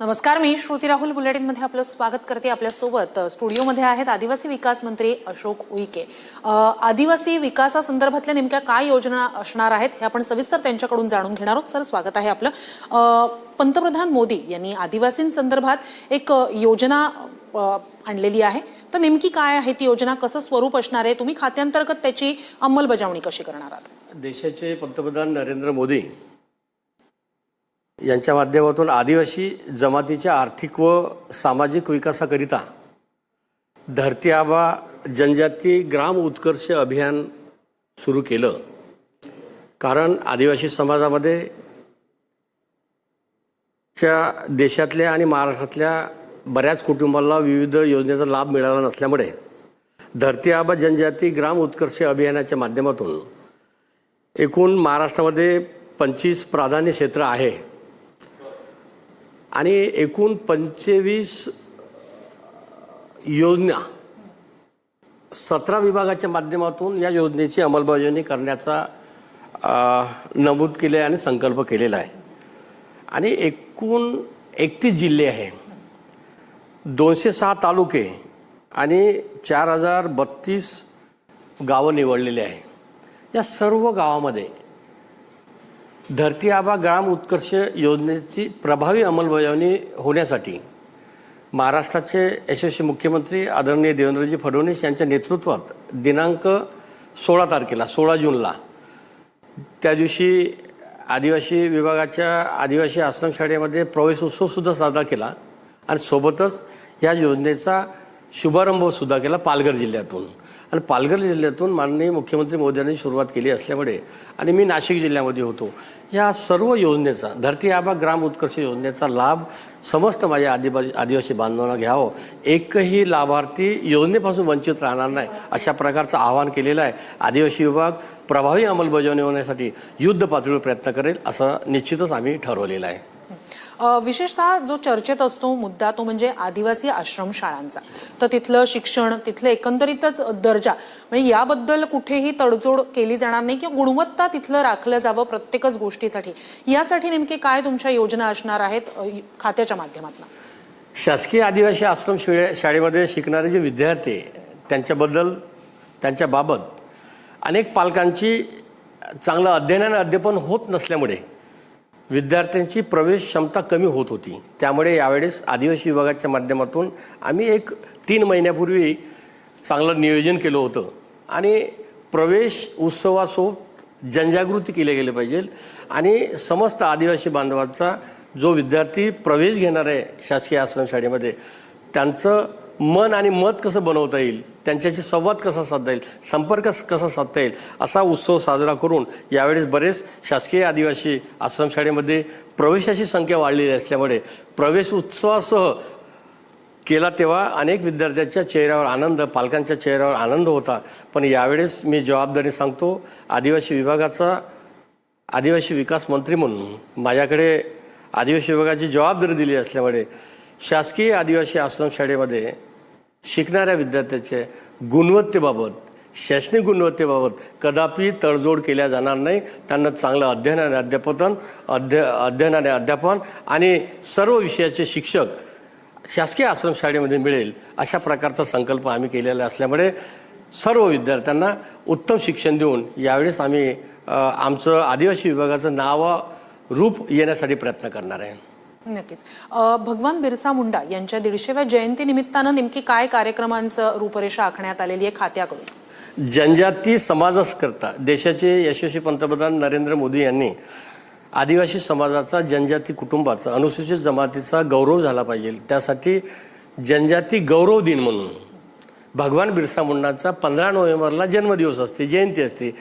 नमस्कार मी श्रुती राहुल बुलेटिनमध्ये आपलं स्वागत करते. आपल्यासोबत सोबत स्टुडिओमध्ये आहेत आदिवासी विकास मंत्री अशोक उईके. आदिवासी विकासासंदर्भातल्या नेमक्या काय योजना असणार आहेत हे आपण सविस्तर त्यांच्याकडून जाणून घेणार आहोत. सर स्वागत आहे आपलं. पंतप्रधान मोदी यांनी आदिवासींसंदर्भात एक योजना आणलेली आहे. तर नेमकी काय आहे ती योजना? कसं स्वरूप असणार आहे? तुम्ही खात्यांतर्गत त्याची अंमलबजावणी कशी करणार आहात? देशाचे पंतप्रधान नरेंद्र मोदी यांच्या माध्यमातून आदिवासी जमातीच्या आर्थिक व सामाजिक विकासाकरिता धरती आबा जनजाती ग्राम उत्कर्ष अभियान सुरू केलं. कारण आदिवासी समाजामध्ये च्या देशातल्या आणि महाराष्ट्रातल्या बऱ्याच कुटुंबाला विविध योजनेचा लाभ मिळाला नसल्यामुळे धरती आबा जनजाती ग्राम उत्कर्ष अभियानाच्या माध्यमातून एकूण महाराष्ट्रामध्ये पंचवीस प्राधान्य क्षेत्र आहे. आणि एकूण पंचवीस योजना सतरा विभागाच्या माध्यमातून या योजनेची अंमलबजावणी करण्याचा नमूद केले आणि संकल्प केलेला आहे. आणि एकूण एकतीस जिल्हे आहे. दोनशे सहा तालुके आणि चार हजार बत्तीस गावं निवडलेली आहे. या सर्व गावामध्ये धरती आबा ग्राम उत्कर्ष योजनेची प्रभावी अंमलबजावणी होण्यासाठी महाराष्ट्राचे यशस्वी मुख्यमंत्री आदरणीय देवेंद्रजी फडणवीस यांच्या नेतृत्वात दिनांक सोळा तारखेला सोळा जूनला त्या दिवशी आदिवासी विभागाच्या आदिवासी आश्रमशाळेमध्ये प्रवेश उत्सवसुद्धा साजरा केला आणि सोबतच या योजनेचा शुभारंभसुद्धा केला पालघर जिल्ह्यातून. आणि पालघर जिल्ह्यातून माननीय मुख्यमंत्री मोदयांनी सुरुवात केली असल्यामुळे आणि मी नाशिक जिल्ह्यामध्ये होतो. या सर्व योजनेचा धरती आबा ग्राम उत्कर्ष योजनेचा लाभ समस्त माझ्या आदिवासी आदिवासी बांधवांना घ्यावं. एकही लाभार्थी योजनेपासून वंचित राहणार नाही अशा प्रकारचं आवाहन केलेलं आहे. आदिवासी विभाग प्रभावी अंमलबजावणी होण्यासाठी युद्ध पातळीवर प्रयत्न करेल असं निश्चितच आम्ही ठरवलेलं आहे. विशेषतः जो चर्चेत असतो मुद्दा तो म्हणजे आदिवासी आश्रमशाळांचा. तर तिथलं शिक्षण तिथलं एकंदरीतच दर्जा म्हणजे याबद्दल कुठेही तडजोड केली जाणार नाही किंवा गुणवत्ता तिथलं राखलं जावं प्रत्येकच गोष्टीसाठी. यासाठी नेमके काय तुमच्या योजना असणार आहेत खात्याच्या माध्यमातून? शासकीय आदिवासी आश्रम शाळे शाळेमध्ये शिकणारे जे विद्यार्थी त्यांच्याबद्दल त्यांच्याबाबत अनेक पालकांची चांगलं अध्ययन आणि अध्यापन होत नसल्यामुळे विद्यार्थ्यांची प्रवेश क्षमता कमी होत होती. त्यामुळे यावेळेस आदिवासी विभागाच्या माध्यमातून आम्ही एक तीन महिन्यापूर्वी चांगलं नियोजन केलं होतं. आणि प्रवेश उत्सवासोबत जनजागृती केली गेली पाहिजे. आणि समस्त आदिवासी बांधवांचा जो विद्यार्थी प्रवेश घेणार आहे शासकीय आश्रमशाळेमध्ये त्यांचं मन आणि मत कसं बनवता येईल त्यांच्याशी संवाद कसा साधता येईल संपर्क कसा साधता येईल असा उत्सव साजरा करून यावेळेस बरेच शासकीय आदिवासी आश्रमशाळेमध्ये प्रवेशाची संख्या वाढलेली असल्यामुळे प्रवेश उत्सवासह केला तेव्हा अनेक विद्यार्थ्यांच्या चेहऱ्यावर आनंद पालकांच्या चेहऱ्यावर आनंद होता. पण यावेळेस मी जबाबदारी सांगतो आदिवासी विभागाचा आदिवासी विकास मंत्री म्हणून माझ्याकडे आदिवासी विभागाची जबाबदारी दिली असल्यामुळे शासकीय आदिवासी आश्रमशाळेमध्ये शिकणाऱ्या विद्यार्थ्याचे गुणवत्तेबाबत शैक्षणिक गुणवत्तेबाबत कदापि तडजोड केल्या जाणार नाही. त्यांना चांगलं अध्ययन आणि अध्यापन अध्य अध्ययन आणि अध्यापन आणि सर्व विषयाचे शिक्षक शासकीय आश्रमशाळेमध्ये मिळेल अशा प्रकारचा संकल्प आम्ही केलेला असल्यामुळे सर्व विद्यार्थ्यांना उत्तम शिक्षण देऊन यावेळेस आम्ही आमचं आदिवासी विभागाचं नाव रूप येण्यासाठी प्रयत्न करणार आहे. नक्कीच. भगवान बिरसा मुंडा यांच्या दीडशेव्या जयंतीनिमित्तानं नेमकी काय कार्यक्रमांचं रूपरेषा आखण्यात आलेली आहे खात्याकडून? जनजाती समाजासकरता देशाचे यशस्वी पंतप्रधान नरेंद्र मोदी यांनी आदिवासी समाजाचा जनजाती कुटुंबाचा अनुसूचित जमातीचा गौरव झाला पाहिजे. त्यासाठी जनजाती गौरव दिन म्हणून भगवान बिरसा मुंडांचा पंधरा नोव्हेंबरला जन्मदिवस असते जयंती असते.